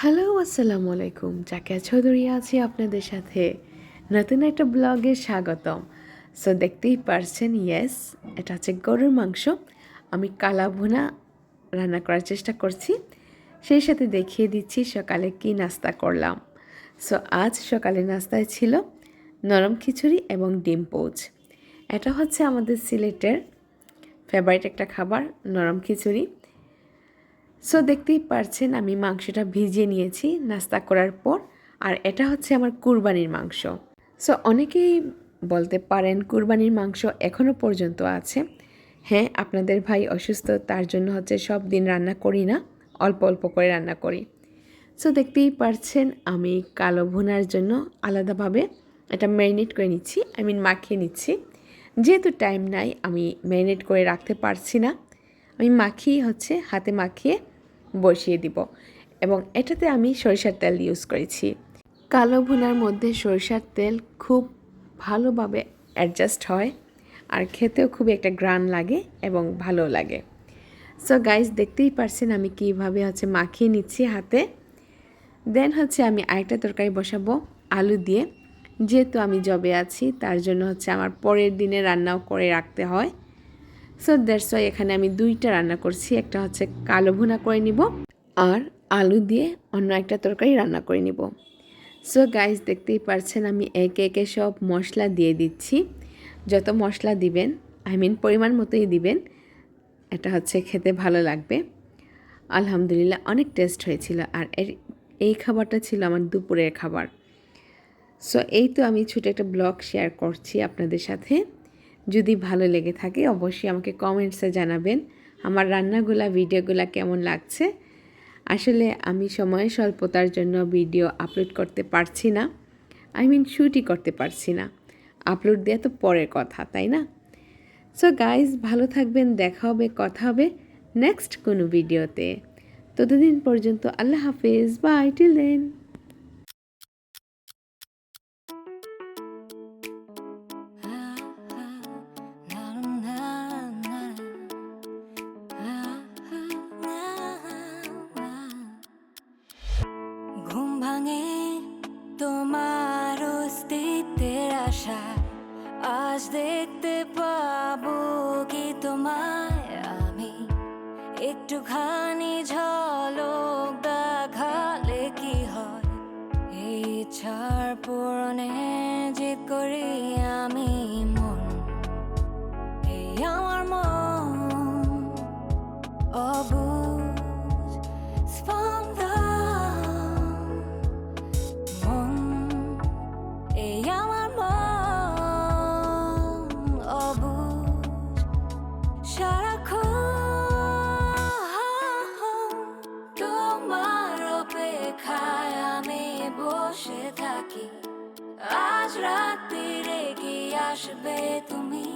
Hello, আসসালামু আলাইকুম। জাকিয়া চৌধুরী আছি আপনাদের সাথে। নতুন একটা ব্লগে স্বাগতম। সো দেখতেই পারছেন ইয়েস এটা হচ্ছে গরুর মাংস। আমি কালা ভুনা রান্না করার চেষ্টা করছি। সেই সাথে দেখিয়ে দিচ্ছি, সকালে কি নাস্তা করলাম। সো আজ সকালে নাস্তায় ছিল নরম খিচুড়ি এবং ডিম পোচ। এটা হচ্ছে আমাদের সিলেটের ফেভারিট একটা খাবার, নরম খিচুড়ি। সো দেখতেই পারছেন, আমি মাংসটা ভিজিয়ে নিয়েছি নাস্তা করার পর, আর এটা হচ্ছে আমার কুরবানির মাংস। সো অনেকেই বলতে পারেন কুরবানির মাংস এখনও পর্যন্ত আছে। হ্যাঁ আপনাদের ভাই অসুস্থ, তার জন্য হচ্ছে সব দিন রান্না করি না, অল্প অল্প করে রান্না করি। সো দেখতেই পারছেন, আমি কালো ভুনার জন্য আলাদাভাবে এটা ম্যারিনেট করে নিচ্ছি আই মিন মাখিয়ে নিচ্ছি। যেহেতু টাইম নাই, আমি ম্যারিনেট করে রাখতে পারছি না। আমি মাখিয়ে হচ্ছে, হাতে মাখিয়ে বসিয়ে দিব এবং এটাতে আমি সরিষার তেল ইউজ করেছি। কালো ভুনার মধ্যে সরিষার তেল খুব ভালোভাবে অ্যাডজাস্ট হয় আর খেতেও খুব একটা গ্রান লাগে এবং ভালো লাগে। সো গাইস দেখতেই পারছেন আমি কীভাবে হচ্ছে মাখিয়ে নিচ্ছি হাতে। দেন হচ্ছে আমি আরেকটা তরকারি বসাবো আলু দিয়ে। যেহেতু আমি জবে আছি, তার জন্য হচ্ছে আমার পরের দিনে রান্নাও করে রাখতে হয়। সো দ্যাটস ওয়াই এখানে আমি দুইটা রান্না করছি। একটা হচ্ছে কালো ভুনা করে নিব আর আলু দিয়ে অন্য একটা তরকারি রান্না করে নিব। সো গাইস দেখতেই পারছেন আমি একে একে সব মশলা দিয়ে দিচ্ছি। যত মশলা দিবেন আই মিন পরিমাণ মতোই দিবেন, এটা হচ্ছে খেতে ভালো লাগবে। আলহামদুলিল্লাহ অনেক টেস্ট হয়েছিল আর এর, এই খাবারটা ছিল আমার দুপুরের খাবার। সো এই তো আমি ছোটো একটা ব্লগ শেয়ার করছি আপনাদের সাথে। যদি ভালো লেগে থাকে, অবশ্যই আমাকে কমেন্টসে জানাবেন। আমার রান্নাগুলা, ভিডিওগুলা কেমন লাগছে? আসলে আমি সময় স্বল্পতার জন্য ভিডিও আপলোড করতে পারছি না। আই মিন শ্যুটই করতে পারছি না। আপলোড দেওয়া তো পরের কথা, তাই না? সো গাইজ ভালো থাকবেন, দেখা হবে, কথা হবে নেক্সট কোনো ভিডিওতে ততদিন পর্যন্ত আল্লাহ হাফেজ বাই টিল দেন দেখতে পাবো কি তোমায় আমি? একটুখানি ঝলক দেখালে কি হয়? এই ইচ্ছার পূরণে জিত করি আমি বসে থাকি। আজ রাত্রিরে রেগে আসবে তুমি।